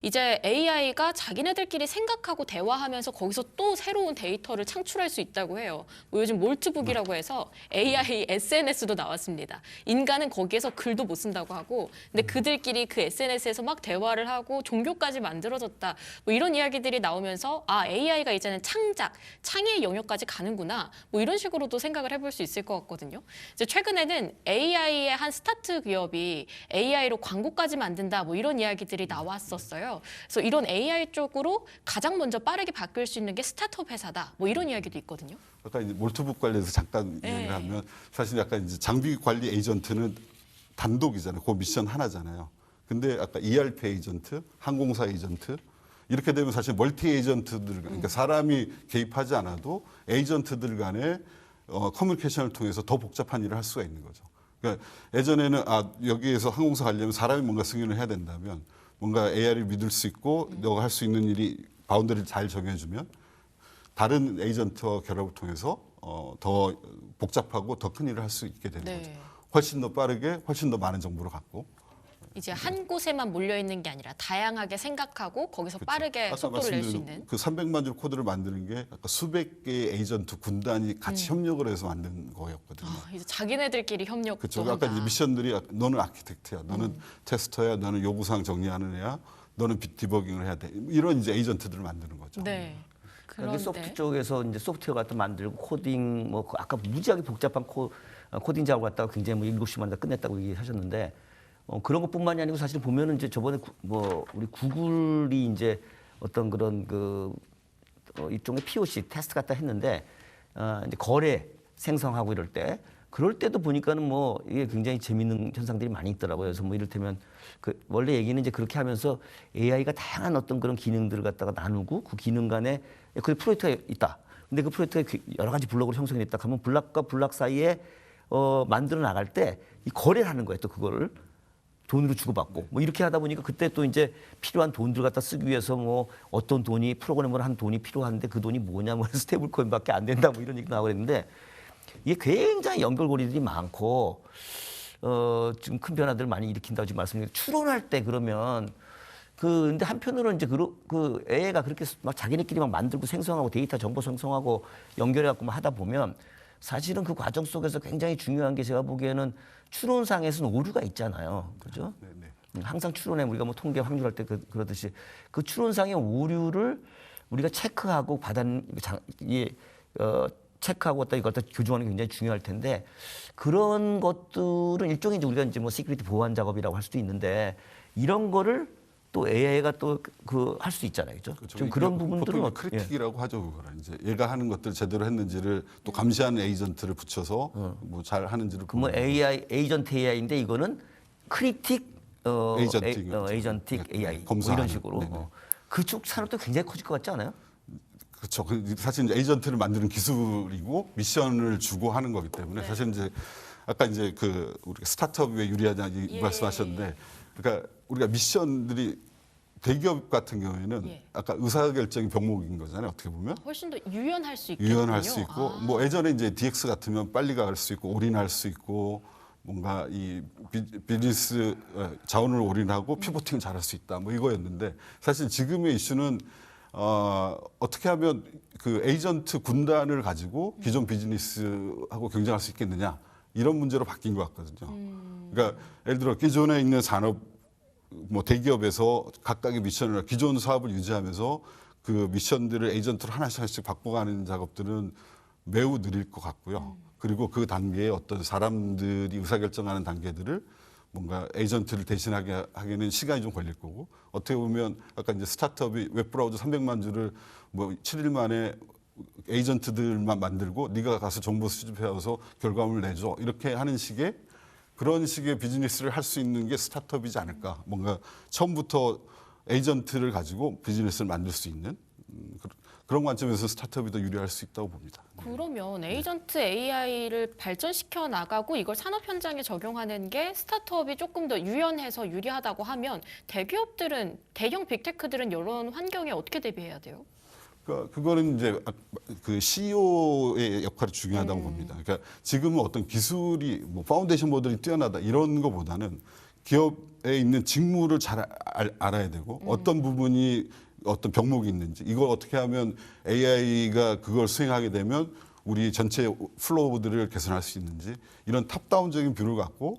이제 AI가 자기네들끼리 생각하고 대화하면서 거기서 또 새로운 데이터를 창출할 수 있다고 해요. 뭐 요즘 몰트북이라고 해서 AI SNS도 나왔습니다. 인간은 거기에서 글도 못 쓴다고 하고, 근데 그들끼리 그 SNS에서 막 대화를 하고 종교까지 만들어졌다. 뭐 이런 이야기들이 나오면서 아 AI가 이제는 창작, 창의 영역까지 가는구나. 뭐 이런 식으로도 생각을 해볼 수 있을 것 같거든요. 이제 최근에는 AI의 한 스타트 기업이 AI로 광고까지 만든다. 뭐 이런 이야기들이 나왔었어요. 그래서 이런 AI 쪽으로 가장 먼저 빠르게 바뀔 수 있는 게 스타트업 회사다. 뭐 이런 이야기도 있거든요. 아까 이제 몰트북 관련해서 잠깐 네. 얘기를 하면 사실 약간 이제 장비 관리 에이전트는 단독이잖아요. 그 미션 하나잖아요. 근데 아까 ERP 에이전트, 항공사 에이전트 이렇게 되면 사실 멀티 에이전트들 그러니까 사람이 개입하지 않아도 에이전트들 간에 어, 커뮤니케이션을 통해서 더 복잡한 일을 할 수가 있는 거죠. 그러니까 예전에는 아 여기에서 항공사 가려면 사람이 뭔가 승인을 해야 된다면 뭔가 AI를 믿을 수 있고 너가 할 수 있는 일이 바운더리를 잘 정해주면 다른 에이전트와 결합을 통해서 어, 더 복잡하고 더 큰 일을 할 수 있게 되는 네. 거죠. 훨씬 더 빠르게, 훨씬 더 많은 정보를 갖고. 이제 한 곳에만 몰려 있는 게 아니라 다양하게 생각하고 거기서 빠르게 속도를 낼 수 있는. 그 300만 줄 코드를 만드는 게 아까 수백 개의 에이전트 군단이 같이 협력을 해서 만든 거였거든요. 음. 아, 이제 자기네들끼리 그렇죠. 한다. 아까 이제 미션들이 아- 너는 아키텍트야, 너는 테스터야, 너는 요구사항 정리하는 애야, 너는 비- 디버깅을 해야 돼. 이런 이제 에이전트들을 만드는 거죠. 네. 그런데 소프트 쪽에서 이제 소프트웨어 같은 거 만들고 코딩 뭐그 아까 무지하게 복잡한 코, 어, 코딩 작업을 갖다가 굉장히 뭐 일곱 시만 다 끝냈다고 얘기하셨는데 어, 그런 것뿐만이 아니고 사실 보면은 이제 저번에 구, 뭐 우리 구글이 이제 어떤 그런 그 어, 일종의 POC 테스트 갖다 했는데 어, 이제 거래 생성하고 이럴 때 그럴 때도 보니까는 뭐 이게 굉장히 재밌는 현상들이 많이 있더라고요. 그래서 뭐 이를테면 그 원래 얘기는 이제 그렇게 하면서 AI가 다양한 어떤 그런 기능들을 갖다가 나누고 그 기능 간에 그 프로젝트가 있다. 근데 그 프로젝트가 그 여러 가지 블록으로 형성이 됐다. 하면 블락과 블락 사이에 어, 만들어 나갈 때 이 거래를 하는 거예요. 또 그거를 돈으로 주고받고 뭐 이렇게 하다 보니까 그때 또 이제 필요한 돈들 갖다 쓰기 위해서 뭐 어떤 돈이 프로그램을 한 돈이 필요한데 그 돈이 뭐냐 뭐 스테이블 코인밖에 안 된다 뭐 이런 얘기 나오고 그랬는데 이게 굉장히 연결고리들이 많고 어 지금 큰 변화들을 많이 일으킨다고 지금 말씀드린 추론할 때 그러면 그 근데 한편으로는 이제 그, 그 AI가 그렇게 막 자기네끼리 막 만들고 생성하고 데이터 정보 생성하고 연결해 갖고 막 하다 보면 사실은 그 과정 속에서 굉장히 중요한 게 제가 보기에는 추론상에서는 오류가 있잖아요. 그죠? 네, 네. 음, 항상 추론에 우리가 뭐 통계 확률할 때 그, 그러듯이 그 추론상의 오류를 우리가 체크하고 받아 장, 이, 어, 체크하고 또 이걸 또 교정하는 게 굉장히 중요할 텐데 그런 것들은 일종의 이제 우리가 이제 뭐 시큐리티 보안 작업이라고 할 수도 있는데 이런 거를 또 AI가 또 그 할 수 있잖아요, 그죠? 그렇죠. 좀 그런 부분들은 보통 어- 예. 크리틱이라고 하죠 그거를 이제 얘가 하는 것들 제대로 했는지를 또 감시하는 에이전트를 붙여서 뭐잘 하는지를 그뭐 AI 에이전트 AI인데 이거는 크리틱 어, 에이전틱 에이, 어, 에이전틱 네, AI 뭐 검사하는. 이런 식으로. 어. 그쪽 산업도 굉장히 커질 것 같지 않아요? 그렇죠. 그 사실 이제 에이전트를 만드는 기술이고 미션을 주고 하는 거기 때문에 사실 이제 아까 이제 그 우리가 스타트업에 유리하냐 이 예. 말씀하셨는데 그러니까 우리가 미션들이 대기업 같은 경우에는 예. 아까 의사결정이 병목인 거잖아요. 어떻게 보면 훨씬 더 유연할 수 있겠군요. 유연할 수 있고 아. 뭐 예전에 이제 DX 같으면 빨리 갈 수 있고 올인할 수 있고 뭔가 이 비, 비즈니스 어, 자원을 올인하고 피보팅을 잘할 수 있다 뭐 이거였는데 사실 지금의 이슈는 어, 어떻게 하면 그 에이전트 군단을 가지고 기존 비즈니스하고 경쟁할 수 있겠느냐 이런 문제로 바뀐 것 같거든요. 그러니까 예를 들어 기존에 있는 산업 뭐 대기업에서 각각의 미션을 기존 사업을 유지하면서 그 미션들을 에이전트로 하나씩 하나씩 바꿔가는 작업들은 매우 느릴 것 같고요. 그리고 그 단계에 어떤 사람들이 의사결정하는 단계들을 뭔가 에이전트를 대신하게 하기에는 시간이 좀 걸릴 거고 어떻게 보면 아까 이제 스타트업이 웹브라우저 300만 줄을 뭐 7일 만에 에이전트들만 만들고 네가 가서 정보 수집해 와서 결과물을 내줘 이렇게 하는 식의 그런 식의 비즈니스를 할 수 있는 게 스타트업이지 않을까. 뭔가 처음부터 에이전트를 가지고 비즈니스를 만들 수 있는 음, 그- 그런 관점에서 스타트업이 더 유리할 수 있다고 봅니다. 그러면 에이전트 AI를 발전시켜 나가고 이걸 산업 현장에 적용하는 게 스타트업이 조금 더 유연해서 유리하다고 하면 대기업들은 대형 빅테크들은 이런 환경에 어떻게 대비해야 돼요? 그러니까 그거는 이제 아- 그 CEO의 역할이 중요하다고 봅니다. 그러니까 지금은 어떤 기술이 뭐 파운데이션 모델이 뛰어나다 이런 거보다는 기업에 있는 직무를 잘 알, 알아야 되고 어떤 부분이 어떤 병목이 있는지 이걸 어떻게 하면 AI가 그걸 수행하게 되면 우리 전체 플로우들을 개선할 수 있는지 이런 탑다운적인 뷰를 갖고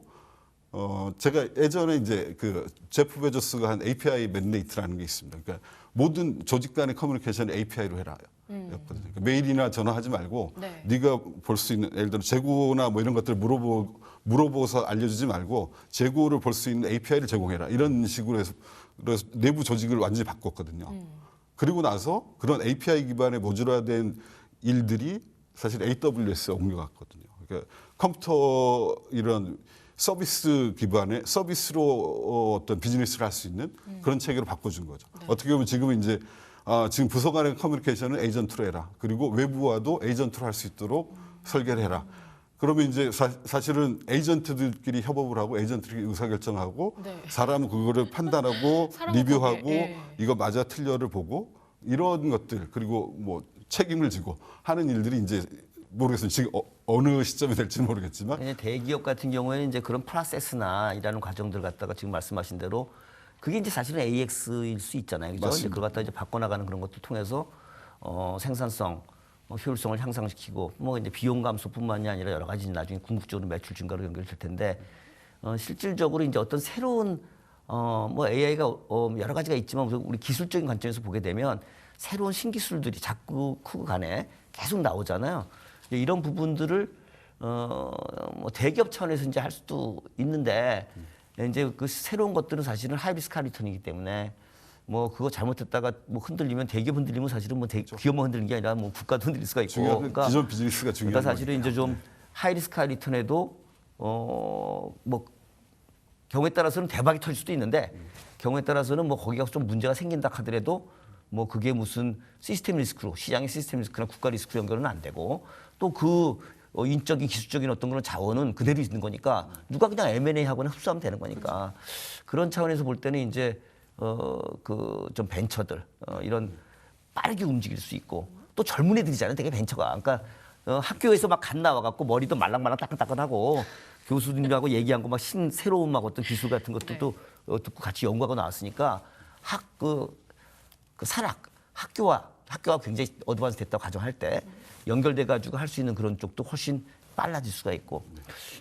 어 제가 예전에 이제 그 제프 베조스가 한 API 맨데이트라는 게 있습니다. 그러니까 모든 조직 간의 커뮤니케이션을 API로 해라. 였거든요. 그러니까 메일이나 전화하지 말고 네. 네가 볼 수 있는 예를 들어 재고나 뭐 이런 것들을 물어보 물어보서 알려주지 말고 재고를 볼 수 있는 API를 제공해라 이런 식으로 해서 그래서 내부 조직을 완전히 바꿨거든요. 그리고 나서 그런 API 기반의 모듈화된 일들이 사실 AWS에 옮겨갔거든요. 그러니까 컴퓨터 이런 서비스 기반의 서비스로 어, 어떤 비즈니스를 할 수 있는 그런 체계로 바꿔준 거죠. 어떻게 보면 지금은 이제 아, 지금 부서 간의 커뮤니케이션은 에이전트로 해라. 그리고 외부와도 에이전트로 할 수 있도록 설계를 해라. 그러면 이제 사, 실은 에이전트들끼리 협업을 하고 에이전트들끼리 의사결정하고 네. 사람은 그거를 판단하고 리뷰하고 예. 이거 맞아 틀려를 보고 이런 것들 그리고 뭐 책임을 지고 하는 일들이 이제 모르겠어요. 지금 어, 느 시점이 될지 는 모르겠지만 이제 대기업 같은 경우에는 이제 그런 프로세스나 이라는 과정들 갖다가 지금 말씀하신 대로 그게 이제 사실은 AX일 수 있잖아요. 그죠? 맞습니다. 그걸 갖다 이제 바꿔나가는 그런 것들 통해서 어, 생산성, 어, 효율성을 향상시키고 뭐 이제 비용 감소뿐만이 아니라 여러 가지 나중에 궁극적으로 매출 증가로 연결될 텐데 어, 실질적으로 이제 어떤 새로운 어, 뭐 AI가 어, 여러 가지가 있지만 우리 기술적인 관점에서 보게 되면 새로운 신기술들이 자꾸 크고 간에 계속 나오잖아요. 이제 이런 부분들을 어, 뭐 대기업 차원에서 이제 할 수도 있는데 이제 그 새로운 것들은 사실은 하이비스카 리턴이기 때문에 뭐 그거 잘못했다가 뭐 흔들리면 대기업 흔들리면 사실은 뭐 대, 기업만 흔들리는 게 아니라 뭐 국가도 흔들릴 수가 있고. 건 기존 비즈니스가 중요한 그러니까 사실은 거니까요. 이제 좀 하이리스크 리턴에도 어뭐 경우에 따라서는 대박이 터질 수도 있는데 경우에 따라서는 뭐 거기가 좀 문제가 생긴다 하더라도 뭐 그게 무슨 시스템 리스크로 시장의 시스템 리스크나 국가 리스크로 연결은 안 되고 또그 인적인 기술적인 어떤 그런 자원은 그대로 있는 거니까 누가 그냥 M&A 하거나 흡수하면 되는 거니까 그런 차원에서 볼 때는 이제 어 그 좀 벤처들 어 이런 빠르게 움직일 수 있고 또 젊은 애들이잖아요. 되게 벤처가. 그러니까 어, 학교에서 막 갓 나와 갖고 머리도 말랑말랑 따끈따끈하고 교수님하고 얘기한 거 막 신 새로운 막 어떤 기술 같은 것들도 어, 듣고 같이 연구하고 나왔으니까 학 그 그 산학 학교와 학교가 굉장히 어드밴스 됐다고 가정할 때 연결돼 가지고 할 수 있는 그런 쪽도 훨씬 빨라질 수가 있고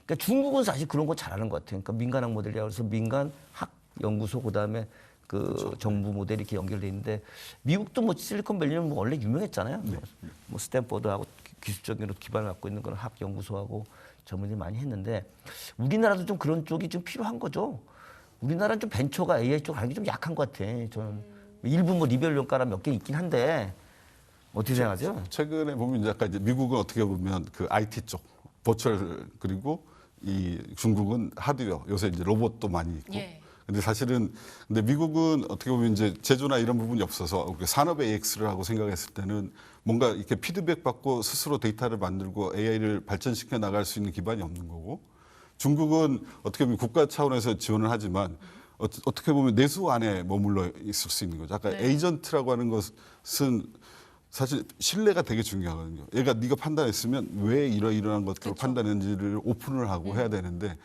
그러니까 중국은 사실 그런 거 잘하는 것 같아요. 그러니까 민간학 모델이라고 해서 민간 학 연구소 그다음에 그 정부 모델이 이렇게 연결돼 있는데 미국도 뭐 실리콘밸리는 뭐 원래 유명했잖아요. 뭐, 뭐 스탠퍼드하고 기- 기술적인 기반을 갖고 있는 그런 학 연구소하고 전문이 많이 했는데 우리나라도 좀 그런 쪽이 좀 필요한 거죠. 우리나라는 좀 벤처가 AI 쪽 하기 좀 약한 것 같아. 저는 일부 뭐 리벨 연가라 몇 개 있긴 한데 어떻게 생각하세요? 최근에 보면 이제 아까 이제 미국은 어떻게 보면 그 IT 쪽 버추얼 그리고 이 중국은 하드웨어 요새 이제 로봇도 많이 있고 예. 근데 사실은 근데 미국은 어떻게 보면 이제 제조나 이런 부분이 없어서 그 산업 AX를 하고 생각했을 때는 뭔가 이렇게 피드백 받고 스스로 데이터를 만들고 AI를 발전시켜 나갈 수 있는 기반이 없는 거고 중국은 어떻게 보면 국가 차원에서 지원을 하지만 어, 어떻게 보면 내수 안에 머물러 있을 수 있는 거죠. 아까 네. 에이전트라고 하는 것은 사실 신뢰가 되게 중요하거든요. 얘가 네가 판단했으면 왜 이러이러한 것들을 판단했는지를 오픈을 하고 해야 되는데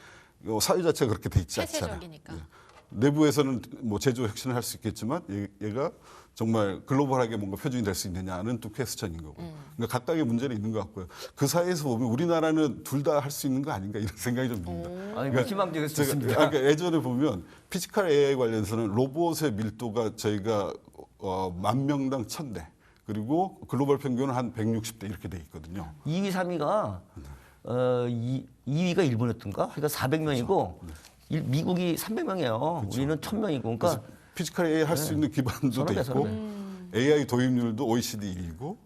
어, 사회 자체가 그렇게 돼 있지 않잖아요. 예. 내부에서는 뭐 제조 혁신을 할 수 있겠지만 얘, 얘가 정말 글로벌하게 뭔가 표준이 될 수 있느냐는 또 퀘스천인 거고. 그러니까 각각의 문제는 있는 것 같고요. 그 사이에서 보면 우리나라는 둘 다 할 수 있는 거 아닌가 이런 생각이 좀 듭니다. 아니 뭐 희망적일 제가 그러니까 예전에 보면 피지컬 AI 관련해서는 로봇의 밀도가 저희가 어, 만 명당 천 대 그리고 글로벌 평균은 한 160대 이렇게 돼 있거든요. 2위, 3위가 어, 2, 2위가 일본이었던가? 그러니까 400명이고 미국이 300명이에요. 우리는 1000명이고. 그러니까 피지컬 AI 할 수 있는 기반도 돼 배, 있고 배. AI 도입률도 OECD 1위고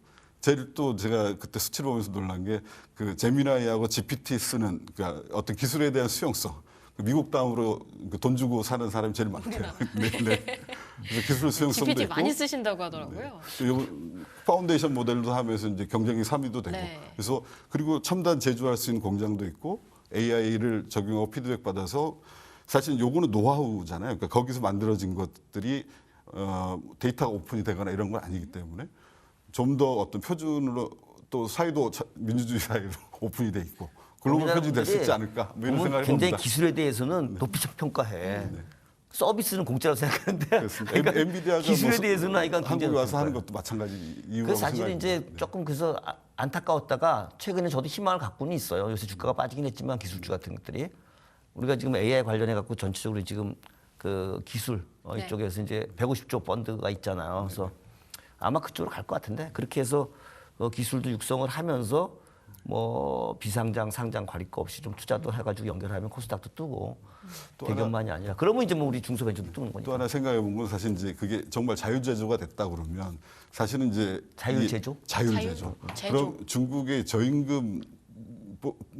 제일 또 제가 그때 수치를 보면서 놀란 게 그 제미나이하고 GPT 쓰는 그러니까 어떤 기술에 대한 수용성 그 미국 다음으로 그돈 주고 사는 사람이 제일 많대요. 네, 네. 그래서 기술 수용성도 GPT 있고 많이 쓰신다고 하더라고요. 또요 파운데이션 모델도 하면서 이제 경쟁이 3위도 되고 네. 그래서 그리고 첨단 제조할 수 있는 공장도 있고 AI를 적용하고 피드백 받아서 사실 요거는 노하우잖아요. 그러니까 거기서 만들어진 것들이 어, 데이터가 오픈이 되거나 이런 건 아니기 때문에 좀 더 어떤 표준으로 또 사회도 자- 민주주의 사회로 오픈이 돼 있고 글로벌 표준이 될 수 있지 않을까 뭐 이런 생각을 굉장히 합니다. 네. 기술에 대해서는 높이 평가해. 서비스는 공짜로 생각하는데. 그러니까 엔비디아가 기술에 뭐 대해서는 아이가 한국에 와서 하는. 것도 마찬가지 이유가 그 사실은 이제 조금 그래서 아- 안타까웠다가 최근에 저도 희망을 갖고는 있어요. 요새 주가가 빠지긴 했지만 기술주 같은 것들이 우리가 지금 AI 관련해 갖고 전체적으로 지금 그 기술 어, 네. 이쪽에서 이제 150조 펀드가 있잖아요. 그래서 아마 그쪽으로 갈 것 같은데 그렇게 해서 어, 기술도 육성을 하면서 뭐 비상장 상장 관리 거 없이 좀 투자도 해가지고 연결하면 코스닥도 뜨고 대기업만이 아니라 그러면 이제 뭐 우리 중소벤처도 뜨는 또 거니까 하나 생각해 본 건 사실 이제 그게 정말 자유제조가 됐다 그러면 사실은 이제 자율제조? 자율제조. 자율- 제조. 그럼 중국의 저임금 뭐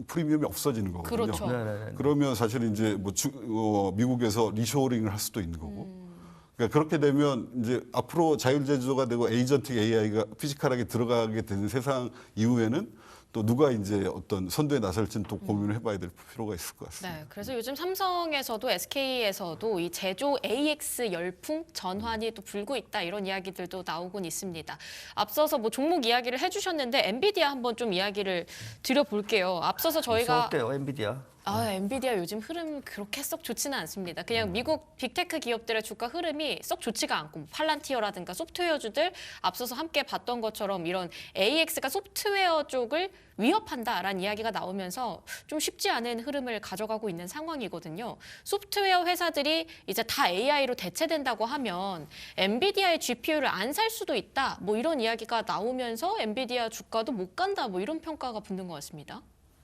프리미엄이 없어지는 거거든요. 그렇죠. 네, 네, 네. 그러면 사실은 이제 뭐 주, 어, 미국에서 리쇼링을 할 수도 있는 거고. 그러니까 그렇게 되면 이제 앞으로 자율 제조가 되고 에이전틱 AI가 피지컬하게 들어가게 되는 세상 이후에는 또 누가 이제 어떤 선두에 나설지는 또 고민을 해봐야 될 필요가 있을 것 같습니다. 네, 그래서 요즘 삼성에서도 SK에서도 이 제조 AX 열풍 전환이 또 불고 있다 이런 이야기들도 나오곤 있습니다. 앞서서 뭐 종목 이야기를 해주셨는데 엔비디아 한번 좀 이야기를 드려볼게요. 앞서서 저희가 어때요 엔비디아? 아, 엔비디아 요즘 흐름 그렇게 썩 좋지는 않습니다. 음. 그냥 미국 빅테크 기업들의 주가 흐름이 썩 좋지가 않고 뭐 팔란티어라든가 소프트웨어주들 앞서서 함께 봤던 것처럼 이런 AX가 소프트웨어 쪽을 위협한다라는 이야기가 나오면서 좀 쉽지 않은 흐름을 가져가고 있는 상황이거든요. 소프트웨어 회사들이 이제 다 AI로 대체된다고 하면 엔비디아의 GPU를 안 살 수도 있다. 뭐 이런 이야기가 나오면서 엔비디아 주가도 못 간다. 뭐 이런 평가가 붙는 것 같습니다.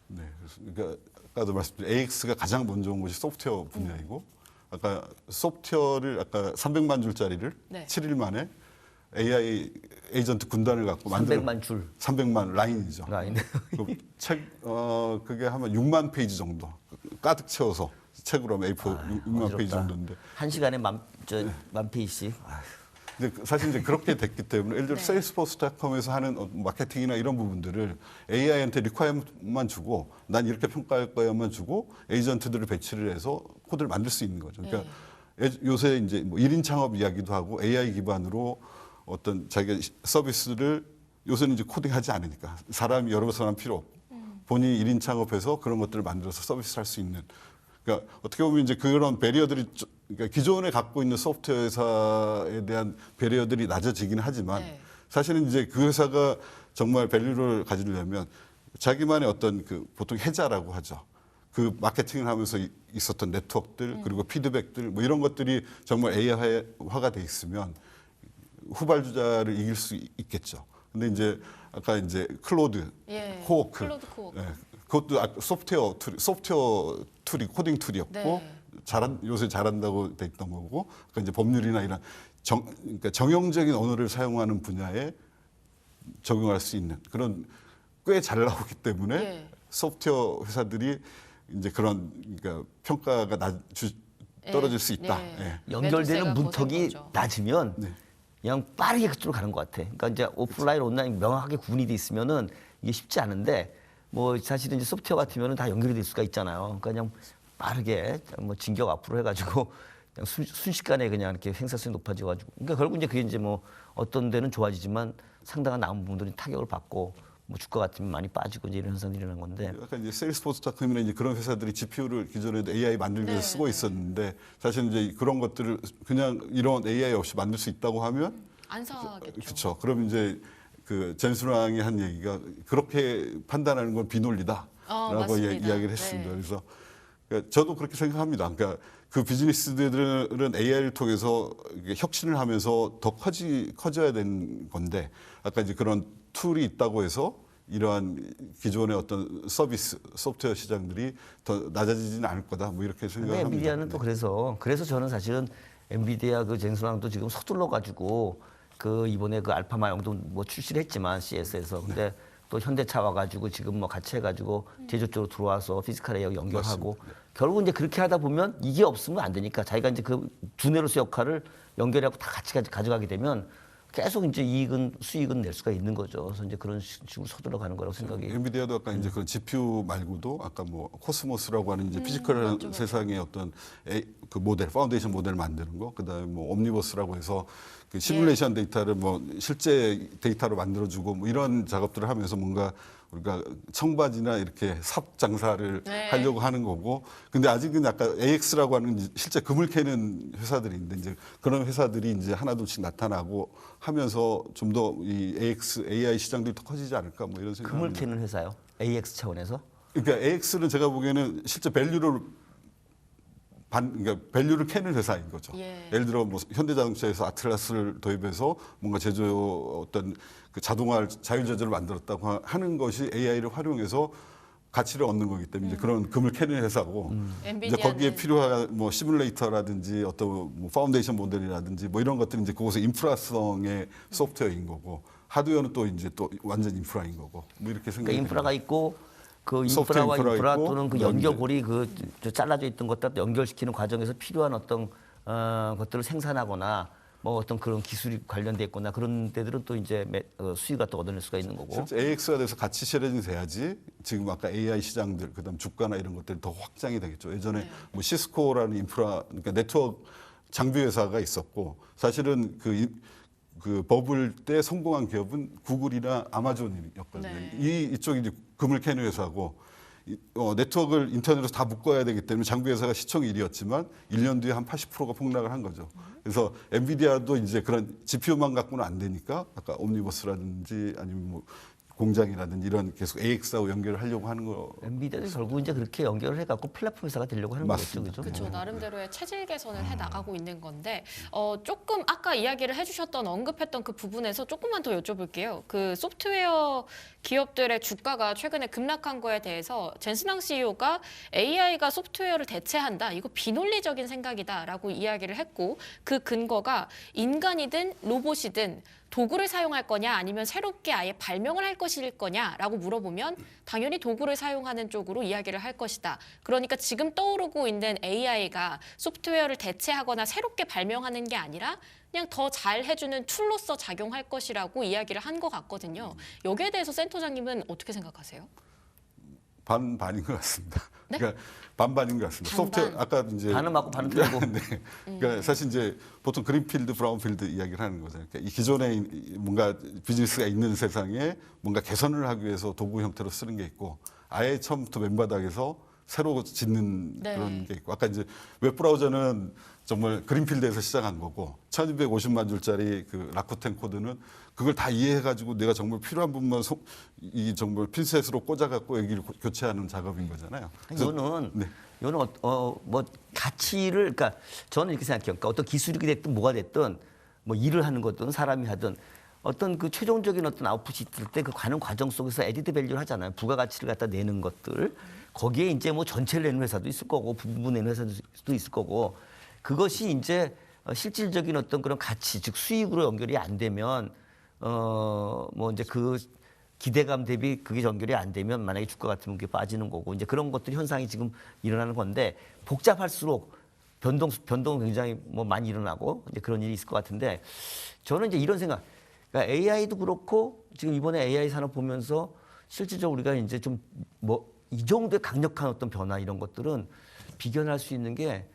네, 그러니까 아까도 말씀드린 AX가 가장 먼저 온 것이 소프트웨어 분야이고 아까 소프트웨어를 아까 300만 줄짜리를 네. 7일 만에 AI 에이전트 군단을 갖고 만들어 300만 줄 300만 라인이죠. 라인. 그 책, 어, 그게 하면 6만 페이지 정도 가득 채워서 책으로 하면 A4 6만 페이지 정도인데 한 시간에 만저만 페이씩. 근 데 그- 사실 이제 그렇게 됐기 때문에 예를 들어 네. 세일스포스닷컴에서 하는 어, 마케팅이나 이런 부분들을 AI한테 리퀘어만 주고 난 이렇게 평가할 거야만 주고 에이전트들을 배치를 해서 코드를 만들 수 있는 거죠. 그러니까 네. 에- 요새 이제 뭐 1인 창업 이야기도 하고 AI 기반으로 어떤 자기가 시- 서비스를 요새는 이제 코딩하지 않으니까 사람이 여러 사람 필요 없고 본인이 1인 창업해서 그런 것들을 만들어서 서비스를 할 수 있는 그러니까 어떻게 보면 이제 그런 배리어들이 좀- 그러니까 기존에 갖고 있는 소프트웨어 회사에 대한 배리어들이 낮아지긴 하지만 네. 사실은 이제 그 회사가 정말 밸류를 가지려면 자기만의 어떤 그 보통 해자라고 하죠. 그 마케팅을 하면서 이- 있었던 네트워크들 그리고 피드백들 뭐 이런 것들이 정말 AI화가 돼 있으면 후발주자를 이길 수 있- 있겠죠. 근데 이제 아까 이제 클로드, 예, 코워크, 클로드 코워크. 예, 그것도 아- 소프트웨어 툴, 소프트웨어 툴이 코딩 툴이었고 네. 잘한 요새 잘한다고 돼 있던 거고 그러니까 이제 법률이나 이런 정 그러니까 정형적인 언어를 사용하는 분야에 적용할 수 있는 그런 꽤 잘 나오기 때문에 예. 소프트웨어 회사들이 이제 그런 그러니까 평가가 낮, 주, 떨어질 수 있다. 네. 예. 연결되는 문턱이. 낮으면 네. 그냥 빠르게 그쪽으로 가는 것 같아. 그러니까 이제 오프라인, 온라인 명확하게 구분이 돼 있으면은 이게 쉽지 않은데 뭐 사실은 이제 소프트웨어 같으면은 다 연결이 될 수가 있잖아요. 그러니까 그냥 빠르게 뭐 진격 앞으로 해가지고 그냥 순, 순식간에 그냥 이렇게 생산성이 높아져가지고 그러니까 결국 이제 그게 이제 뭐 어떤 데는 좋아지지만 상당한 남은 부분들이 타격을 받고 뭐 주가 같으면 많이 빠지고 이제 이런 현상이 일어나는 건데 약간 이제 세일스포스닷컴이나 이제 그런 회사들이 GPU를 기존에도 AI 만들기 위해서 네, 쓰고 네. 있었는데 사실 이제 그런 것들을 그냥 이런 AI 없이 만들 수 있다고 하면 안 사겠죠. 그렇죠. 그럼 이제 그 젠수랑이 한 얘기가 그렇게 판단하는 건 아, 비논리다라고 맞습니다. 이야기를 했습니다. 네. 그래서 그러니까 저도 그렇게 생각합니다. 그러니까 그 비즈니스들은 AI를 통해서 혁신을 하면서 더 커지 커져야 되는 건데 아까 이제 그런 툴이 있다고 해서 이러한 기존의 어떤 서비스 소프트웨어 시장들이 더 낮아지지는 않을 거다. 뭐 이렇게 생각합니다. 엔비디아는 또 네. 그래서 그래서 저는 사실은 엔비디아 그 젠수랑도 지금 서둘러 가지고 그 이번에 그 알파 마용도 뭐 출시를 했지만 CS에서 근데 또 현대차 와가지고 지금 뭐 같이 해가지고 제조 쪽으로 들어와서 피지컬 에어 연결하고 결국 이제 그렇게 하다 보면 이게 없으면 안 되니까 자기가 이제 그 두뇌로서 역할을 연결하고 다 같이 가져- 가져가게 되면 계속 이제 이익은 수익은 낼 수가 있는 거죠. 그래서 이제 그런 식으로 서둘러 가는 거라고 생각이. 엔비디아도 아까 이제 그런 GPU 말고도 아까 뭐 코스모스라고 하는 이제 피지컬 세상의 어떤 A, 그 모델, 파운데이션 모델 만드는 거, 그다음에 뭐 옴니버스라고 해서 그 시뮬레이션 데이터를 뭐 실제 데이터로 만들어주고 뭐 이런 작업들을 하면서 뭔가 우리가 청바지나 이렇게 삽 장사를 네. 하려고 하는 거고 근데 아직은 아까 AX라고 하는 실제 금을 캐는 회사들이 있는데 이제 그런 회사들이 이제 하나둘씩 나타나고 하면서 좀 더 이 AX AI 시장들이 더 커지지 않을까 뭐 이런 생각이 금을 캐는 회사요. AX 차원에서. 그러니까 AX는 제가 보기에는 실제 밸류를 반, 그러니까 밸류를 캐는 회사인 거죠. 예. 예를 들어 뭐 현대자동차에서 아틀라스를 도입해서 뭔가 제조 어떤 그 자동화 자율제조를 만들었다고 하- 하는 것이 AI를 활용해서 가치를 얻는 거기 때문에 이제 그런 금을 캐는 회사고 이제 엔비디아는 거기에 필요한 뭐 시뮬레이터라든지 어떤 뭐 파운데이션 모델이라든지 뭐 이런 것들이 이제 그곳의 인프라성의 소프트웨어인 거고 하드웨어는 또 이제 또 완전 인프라인 거고 뭐 이렇게 생각이 그러니까 인프라가 있고 그 인프라와 인프라 인프라 또는 그 연결고리 그저 잘라져 있던 것들 연결시키는 과정에서 필요한 어떤 어, 것들을 생산하거나 뭐 어떤 그런 기술이 관련돼 있거나 그런 데들은 또 이제 매- 어, 수익을 또 얻어낼 수가 있는 거고. 실제 AX가 돼서 같이 실현이 돼야지 지금 아까 AI 시장들 그다음 주가나 이런 것들이 더 확장이 되겠죠. 예전에 뭐 시스코라는 인프라 그러니까 네트워크 장비 회사가 있었고 사실은 그, 이- 그 버블 때 성공한 기업은 구글이나 아마존이었거든요. 네. 이 이쪽이 이제 금을 캐는 회사고 이- 어, 네트워크를 인터넷으로 다 묶어야 되기 때문에 장비 회사가 시총 1위였지만 1년 뒤에 한 80%가 폭락을 한 거죠. 그래서 엔비디아도 이제 그런 GPU만 갖고는 안 되니까 아까 옴니버스라든지 아니면 뭐 공장이라든지 이런 계속 AX하고 연결을 하려고 하는 거. 엔비디아도 결국 이제 그렇게 연결을 해갖고 플랫폼 회사가 되려고 하는 맞습니다. 거겠죠, 그죠? 그렇죠. 나름대로의 체질 개선을 해 나가고 있는 건데 어, 조금 아까 이야기를 해주셨던 언급했던 그 부분에서 조금만 더 여쭤볼게요. 그 소프트웨어 기업들의 주가가 최근에 급락한 거에 대해서 젠스낭 CEO가 AI가 소프트웨어를 대체한다. 이거 비논리적인 생각이다라고 이야기를 했고 그 근거가 인간이든 로봇이든 도구를 사용할 거냐 아니면 새롭게 아예 발명을 할 것일 거냐라고 물어보면 당연히 도구를 사용하는 쪽으로 이야기를 할 것이다. 그러니까 지금 떠오르고 있는 AI가 소프트웨어를 대체하거나 새롭게 발명하는 게 아니라 그냥 더 잘 해주는 툴로서 작용할 것이라고 이야기를 한 것 같거든요. 여기에 대해서 센터장님은 어떻게 생각하세요? 반반인 것 같습니다. 네? 그러니까 반반인 것 같습니다. 반반. 소프트웨어 아까 이제 반은 맞고 반은 틀리고. 네. 그러니까 사실 이제 보통 그린필드, 브라운필드 이야기를 하는 거잖아요. 그러니까 이 기존에 이- 뭔가 비즈니스가 있는 세상에 뭔가 개선을 하기 위해서 도구 형태로 쓰는 게 있고 아예 처음부터 맨바닥에서 새로 짓는 네. 그런 게 있고 아까 이제 웹 브라우저는 정말 그린필드에서 시작한 거고 1250만 줄짜리 그 라쿠텐 코드는 그걸 다 이해해가지고 내가 정말 필요한 부분만 소- 이 정말 핀셋으로 꽂아갖고 여기를 고- 교체하는 작업인 거잖아요. 이거는 네. 이거는 어, 어, 뭐 가치를 그러니까 저는 이렇게 생각해요. 그러니까 어떤 기술이 됐든 뭐가 됐든 뭐 일을 하는 것든 사람이 하든 어떤 그 최종적인 어떤 아웃풋이 있을 때 그 가는 과정 속에서 에디드 밸류를 하잖아요. 부가가치를 갖다 내는 것들 거기에 이제 뭐 전체를 내는 회사도 있을 거고 부분 내는 회사도 있을 거고 그것이 이제 어, 실질적인 어떤 그런 가치 즉 수익으로 연결이 안 되면 어 뭐 이제 그 기대감 대비 그게 연결이 안 되면 만약에 주가 같으면 그게 빠지는 거고 이제 그런 것들 현상이 지금 일어나는 건데 복잡할수록 변동 변동 굉장히 뭐 많이 일어나고 이제 그런 일이 있을 것 같은데 저는 이제 이런 생각. 그러니까 AI도 그렇고 지금 이번에 AI 산업 보면서 실질적으로 우리가 이제 좀 뭐 이 정도의 강력한 어떤 변화 이런 것들은 비견할 수 있는 게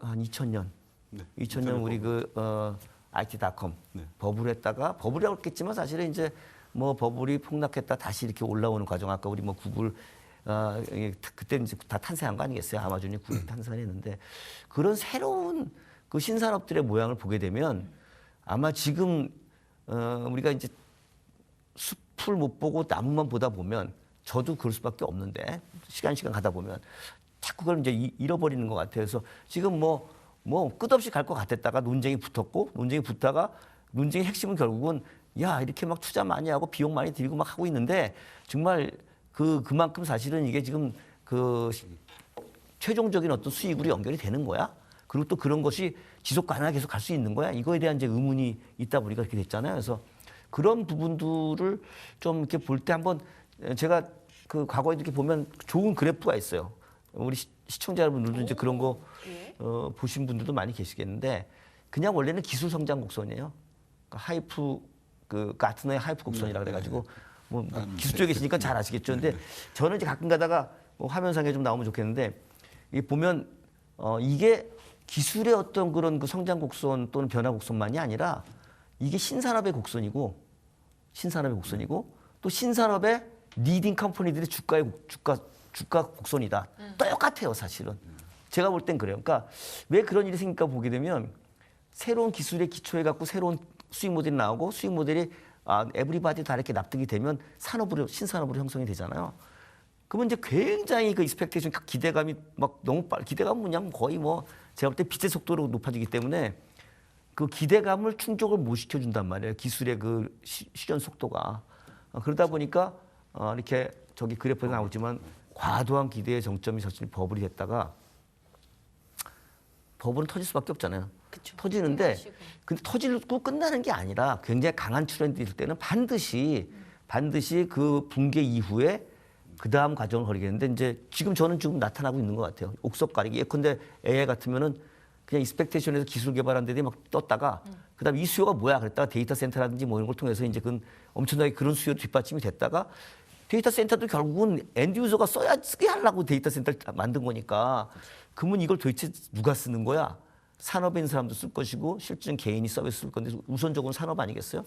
한 2000년 네. 2000년 우리 그 어, IT.com 네. 버블했다가 버블이라고 했겠지만 사실은 이제 뭐 버블이 폭락했다 다시 이렇게 올라오는 과정 아까 우리 뭐 구글 어, 그때 이제 다 탄생한 거 아니겠어요 아마존이 구글 탄생했는데 그런 새로운 그 신산업들의 모양을 보게 되면 아마 지금 어, 우리가 이제 숲을 못 보고 나무만 보다 보면 저도 그럴 수밖에 없는데 시간 시간 가다 보면 자꾸 그걸 이제 이- 잃어버리는 것 같아요. 그래서 지금 뭐 뭐 끝없이 갈 것 같았다가 논쟁이 붙었고 논쟁이 붙다가 논쟁의 핵심은 결국은 야 이렇게 막 투자 많이 하고 비용 많이 들이고 막 하고 있는데 정말 그 그만큼 사실은 이게 지금 그 최종적인 어떤 수익으로 연결이 되는 거야? 그리고 또 그런 것이 지속 가능하게 계속 갈 수 있는 거야? 이거에 대한 이제 의문이 있다 보니까 그렇게 됐잖아요. 그래서 그런 부분들을 좀 이렇게 볼 때 한번 제가 그 과거에 이렇게 보면 좋은 그래프가 있어요. 우리 시- 시청자 여러분들도 이제 그런 거 예. 어, 보신 분들도 많이 계시겠는데 그냥 원래는 기술 성장 곡선이에요. 그러니까 하이프 그 가트너의 하이프 곡선이라 그래가지고 뭐, 뭐 기술 쪽에 계시니까 잘 아시겠죠. 근데 저는 이제 가끔 가다가 뭐 화면상에 좀 나오면 좋겠는데 이 보면 어, 이게 기술의 어떤 그런 그 성장 곡선 또는 변화 곡선만이 아니라 이게 신산업의 곡선이고 신산업의 곡선이고 또 신산업의 리딩 컴퍼니들의 주가의 곡- 주가 주가 곡선이다. 똑같아요, 사실은. 제가 볼 땐 그래요. 그러니까 왜 그런 일이 생길까 보게 되면 새로운 기술에 기초해 갖고 새로운 수익 모델이 나오고 수익 모델이 아, 에브리바디 다 이렇게 납득이 되면 산업으로 신산업으로 형성이 되잖아요. 그러면 이제 굉장히 그 익스펙테이션 기대감이 막 너무 빨 기대감 뭐냐면 거의 뭐 제가 볼 때 빛의 속도로 높아지기 때문에 그 기대감을 충족을 못 시켜준단 말이에요. 기술의 그 시, 실현 속도가 어, 그러다 보니까 어, 이렇게 저기 그래프에 나오지만 과도한 기대의 정점이 사실 버블이 됐다가 버블은 터질 수밖에 없잖아요. 그쵸. 터지는데 하시고. 근데 터지고 끝나는 게 아니라 굉장히 강한 트렌드일 때는 반드시 반드시 그 붕괴 이후에 그 다음 과정을 거리겠는데 이제 지금 저는 지금 나타나고 있는 것 같아요. 옥석 가리기. 예컨대 AI 같으면은 그냥 익스펙테이션에서 기술 개발한 데들이 막 떴다가 그다음 이 수요가 뭐야 그랬다가 데이터 센터라든지 뭐 이런 걸 통해서 이제 그 엄청나게 그런 수요 뒷받침이 됐다가 데이터 센터도 결국은 엔드 유저가 써야 쓰게 하려고 데이터 센터를 만든 거니까 그러면 이걸 도대체 누가 쓰는 거야? 있는 사람도 쓸 것이고 실제는 개인이 서비스 쓸 건데 우선적으로 산업 아니겠어요?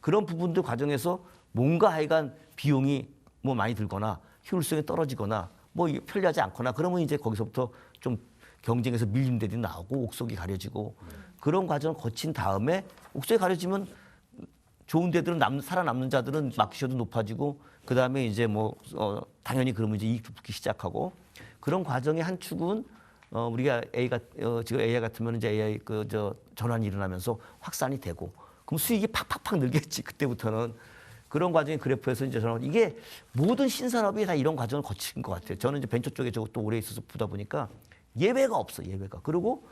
그런 부분들 과정에서 뭔가 하여간 비용이 뭐 많이 들거나 효율성이 떨어지거나 뭐 편리하지 않거나 그러면 이제 거기서부터 좀 경쟁에서 밀림들이 나오고 옥석이 가려지고 그런 과정을 거친 다음에 옥석이 가려지면 좋은 데들은 남, 살아남는 자들은 마크셔도 높아지고 그 다음에 이제 뭐 어, 당연히 그러면 이제 이익도 붙기 시작하고 그런 과정의 한 축은 어, 우리가 A가 어, 지금 AI 같으면 이제 AI 그 저 전환이 일어나면서 확산이 되고 그럼 수익이 팍팍팍 늘겠지 그때부터는 그런 과정의 그래프에서 이제 저는 이게 모든 신산업이 다 이런 과정을 거친 것 같아요. 저는 이제 벤처 쪽에 저또 오래 있어서 보다 보니까 예외가 없어 예외가. 그리고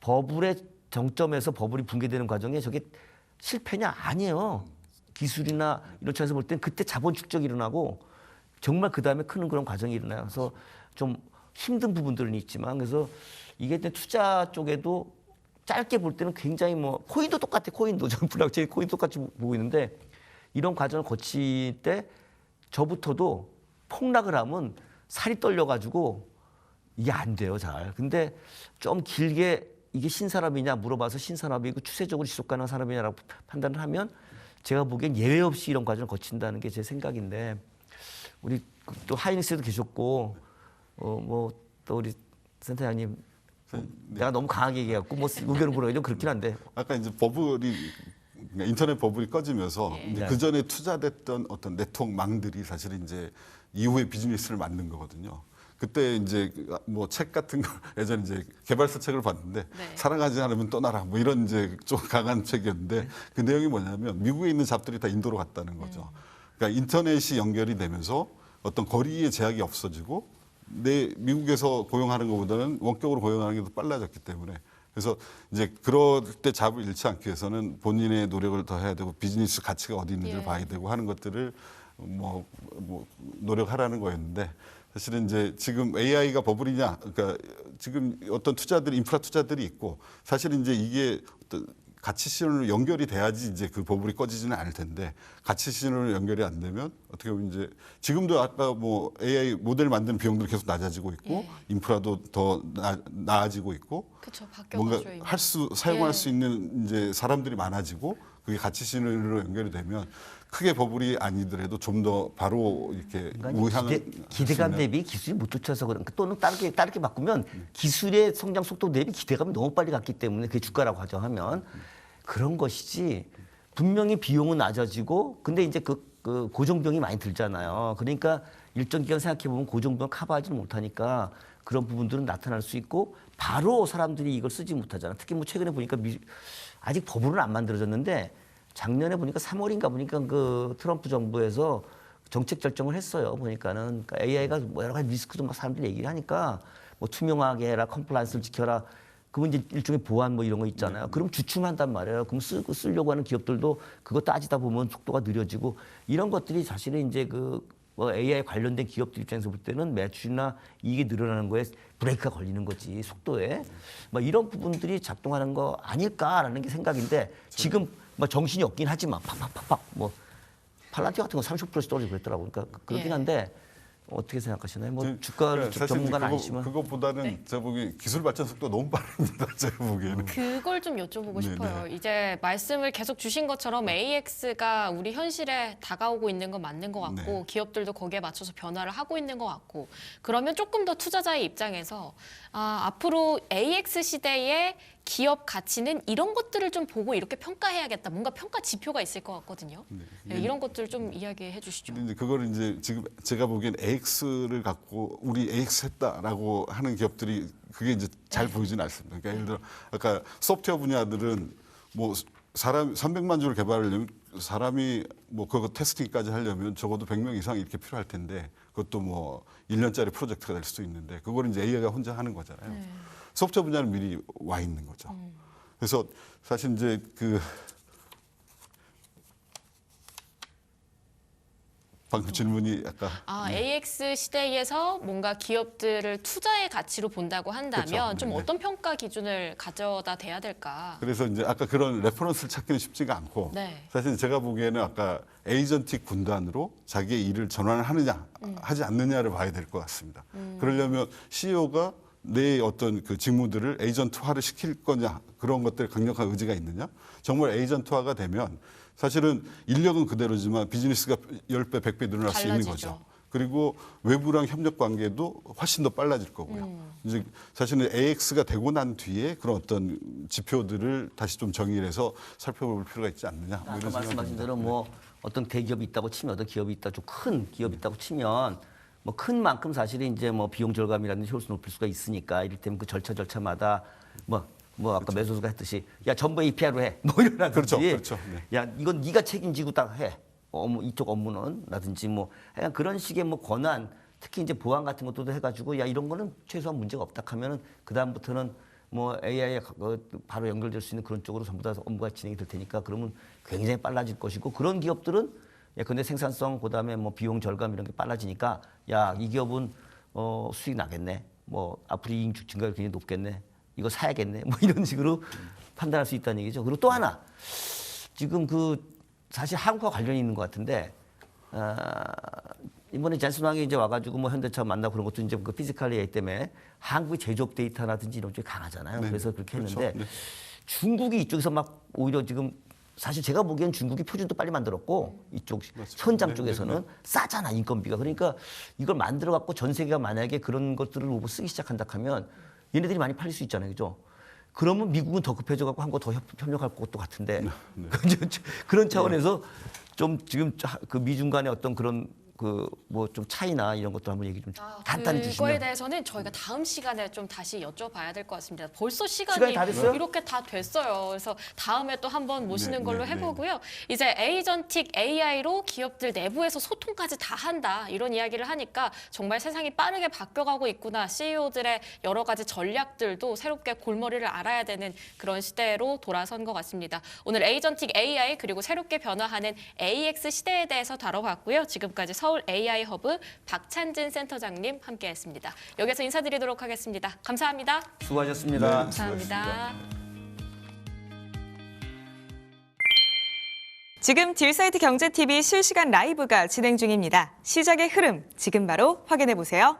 버블의 정점에서 버블이 붕괴되는 과정에 저게 실패냐 아니에요. 기술이나 이런 차에서 볼 땐 그때 자본 축적이 일어나고 정말 그 다음에 크는 그런 과정이 일어나요. 그래서 좀 힘든 부분들은 있지만 그래서 이게 투자 쪽에도 짧게 볼 때는 굉장히 뭐 코인도 똑같아 코인도 저는 블록체인 코인 똑같이 보고 있는데 이런 과정을 거칠 때 저부터도 폭락을 하면 살이 떨려가지고 이게 안 돼요 잘. 근데 좀 길게 이게 신산업이냐 물어봐서 신산업이고 추세적으로 지속 가능한 산업이냐라고 판단을 하면 제가 보기엔 예외 없이 이런 과정을 거친다는 게 제 생각인데 우리 그또 하이닉스에도 계셨고 어 뭐 또 우리 센터장님 내가 너무 강하게 얘기해갖고 뭐 의견을 물어요 좀 그렇긴 한데 아까 이제 버블이 그러니까 인터넷 버블이 꺼지면서 예. 네. 그 전에 투자됐던 어떤 네트워크망들이 사실 이제 이후에 비즈니스를 만든 거거든요. 그때 이제 뭐 책 같은 거 예전에 이제 개발사 책을 봤는데 네. 사랑하지 않으면 떠나라 뭐 이런 이제 좀 강한 책이었는데 그 내용이 뭐냐면 미국에 있는 잡들이 다 인도로 갔다는 거죠. 그러니까 인터넷이 연결이 되면서 어떤 거리의 제약이 없어지고 내 미국에서 고용하는 것보다는 원격으로 고용하는 게 더 빨라졌기 때문에 그래서 이제 그럴 때 잡을 잃지 않기 위해서는 본인의 노력을 더 해야 되고 비즈니스 가치가 어디 있는지를 예. 봐야 되고 하는 것들을 뭐, 뭐 노력하라는 거였는데 사실은 이제 지금 AI가 버블이냐 그러니까 지금 어떤 투자들이 인프라 투자들이 있고 사실은 이제 이게 어떤 가치 신호로 연결이 돼야지 이제 그 버블이 꺼지지는 않을 텐데 가치 신호로 연결이 안 되면 어떻게 보면 이제 지금도 아까 뭐 AI 모델 만드는 비용도 계속 낮아지고 있고 예. 인프라도 더 나, 나아지고 있고 그쵸 뭔가. 할 수 사용할 예. 수 있는 이제 사람들이 많아지고 그게 가치 신호로 연결이 되면 크게 버블이 아니더라도 좀 더 바로 이렇게 그러니까 우향 기대, 기대 감 대비 기술이 못 쫓아서 그런 또는 다르게 다르게 바꾸면 기술의 성장 속도 대비 기대감이 너무 빨리 갔기 때문에 그게 주가라고 가정하면 그런 것이지 분명히 비용은 낮아지고 근데 이제 그, 그 고정비용이 많이 들잖아요. 그러니까 일정 기간 생각해 보면 고정비용 커버하지는 못하니까 그런 부분들은 나타날 수 있고 바로 사람들이 이걸 쓰지 못하잖아. 특히 뭐 최근에 보니까 미, 아직 법으로는 안 만들어졌는데 작년에 보니까 3월인가 보니까 그 트럼프 정부에서 정책 결정을 했어요. 보니까는 그러니까 AI가 뭐 여러 가지 리스크도 막 사람들이 얘기를 하니까 뭐 투명하게 해라, 컴플라이언스를 지켜라. 그건 이제 일종의 보안 뭐 이런 거 있잖아요. 그럼 주춤한단 말이에요. 그럼 쓰, 쓰려고 하는 기업들도 그거 따지다 보면 속도가 느려지고 이런 것들이 사실은 이제 그 뭐 AI 관련된 기업들 입장에서 볼 때는 매출이나 이익이 늘어나는 거에 브레이크가 걸리는 거지 속도에 뭐 이런 부분들이 작동하는 거 아닐까라는 게 생각인데 지금 뭐 정신이 없긴 하지만 팍팍팍팍 뭐 팔란티 같은 거 30%씩 떨어지고 그랬더라고. 그러니까 그렇긴 예. 한데 어떻게 생각하시나요? 뭐 지금, 주가를 네, 사실 전문가는 그거, 아니시면 그것보다는 네. 제가 보기 기술 발전 속도 너무 빠릅니다. 제가 보기에는. 그걸 좀 여쭤보고 네, 싶어요. 이제 말씀을 계속 주신 것처럼 AX가 우리 현실에 다가오고 있는 건 맞는 것 같고 네. 기업들도 거기에 맞춰서 변화를 하고 있는 것 같고 그러면 조금 더 투자자의 입장에서 아, 앞으로 AX 시대의 기업 가치는 이런 것들을 좀 보고 이렇게 평가해야겠다. 뭔가 평가 지표가 있을 것 같거든요. 네, 이런 것들 좀 이야기해 주시죠. 근데 이제 그거를 이제 지금 제가 보기엔 AX를 갖고 우리 AX 했다라고 하는 기업들이 그게 이제 잘 보이지는 않습니다. 그러니까 예를 들어 아까 소프트웨어 분야들은 뭐 사람 300만 주를 개발하려면 사람이 뭐 그거 테스팅까지 하려면 적어도 100명 이상 이렇게 필요할 텐데 그것도 뭐 1년짜리 프로젝트가 될 수도 있는데 그걸 이제 AI가 혼자 하는 거잖아요. 소프트웨어 분야는 미리 와 있는 거죠. 그래서 사실 이제 그 방금 질문이 아까 아, AX 시대에서 뭔가 기업들을 투자의 가치로 본다고 한다면 그렇죠. 좀 네. 어떤 평가 기준을 가져다 대야 될까? 그래서 이제 아까 그런 레퍼런스를 찾기는 쉽지가 않고 네. 사실 제가 보기에는 아까 에이전틱 군단으로 자기의 일을 전환하느냐 하지 않느냐를 봐야 될 것 같습니다. 그러려면 CEO가 내 어떤 그 직무들을 에이전트화를 시킬 거냐 그런 것들 강력한 의지가 있느냐 정말 에이전트화가 되면 사실은 인력은 그대로지만 비즈니스가 10배, 100배 늘어날 수 있는 달라지죠. 거죠. 그리고 외부랑 협력 관계도 훨씬 더 빨라질 거고요. 음. 이제 사실은 AX가 되고 난 뒤에 그런 어떤 지표들을 다시 좀 정의를 해서 살펴볼 필요가 있지 않느냐. 뭐 아까 이런 말씀하신. 대로 뭐 어떤 대기업이 있다고 치면 어떤 기업이 있다 좀 큰 기업이 있다고 치면 뭐 큰 만큼 사실은 이제 뭐 비용 절감이라든지 효율을 높일 수가 있으니까 이를테면 그 절차 절차마다 뭐뭐 아까 매소수가 했듯이 야 전부 API로 해 뭐 이러라든지 그렇죠, 그렇죠. 네. 야 이건 네가 책임지고 딱 해. 업무 이쪽 업무는 라든지 뭐 약간 그런 식의 뭐 권한 특히 이제 보안 같은 것도 해가지고 야 이런 거는 최소한 문제가 없다 하면은 그 다음부터는 뭐 AI에 바로 연결될 수 있는 그런 쪽으로 전부 다 업무가 진행이 될 테니까 그러면 굉장히 빨라질 것이고 그런 기업들은 예 근데 생산성 그다음에 뭐 비용 절감 이런 게 빨라지니까 야 이 기업은 어 수익 나겠네 뭐 앞으로 이익 증가가 굉장히 높겠네 이거 사야겠네 뭐 이런 식으로 판단할 수 있다는 얘기죠 그리고 또 하나 지금 그 사실 한국과 관련이 있는 것 같은데 아, 이번에 잔슨 왕이 이제 와가지고 뭐 현대차 만나고 그런 것도 이제 그 피지컬 AI 때문에 한국의 제조업 데이터라든지 이런 쪽이 강하잖아요. 네, 그래서 그렇게 그렇죠. 했는데 네. 중국이 이쪽에서 막 오히려 지금 사실 제가 보기엔 중국이 표준도 빨리 만들었고 이쪽 맞습니다. 현장 네, 쪽에서는 네, 싸잖아 인건비가. 그러니까 이걸 만들어 갖고 전 세계가 만약에 그런 것들을 로봇 쓰기 시작한다 하면 얘네들이 많이 팔릴 수 있잖아요, 그죠? 그러면 미국은 더 급해져 갖고 한국 더 협- 협력할 것도 같은데. 네, 그런 차원에서 좀 지금 자- 그 미중 간의 어떤 그런 그 뭐 좀 차이나 이런 것도 한번 얘기 좀 아, 간단히 그거에 주시면 대해서는 저희가 다음 시간에 좀 다시 여쭤봐야 될 것 같습니다. 벌써 시간이, 시간이 다 됐어요? 이렇게 다 됐어요. 그래서 다음에 또 한번 모시는 네, 걸로 네, 네. 해보고요. 이제 에이전틱 AI로 기업들 내부에서 소통까지 다 한다 이런 이야기를 하니까 정말 세상이 빠르게 바뀌어가고 있구나. CEO들의 여러 가지 전략들도 새롭게 골머리를 알아야 되는 그런 시대로 돌아선 것 같습니다. 오늘 에이전틱 AI 그리고 새롭게 변화하는 AX 시대에 대해서 다뤄봤고요. 지금까지 서울 AI 허브 박찬진 센터장님 함께했습니다. 여기서 인사드리도록 하겠습니다. 감사합니다. 수고하셨습니다. 네. 감사합니다. 지금 딜사이트 경제TV 실시간 라이브가 진행 중입니다. 시작의 흐름 지금 바로 확인해 보세요.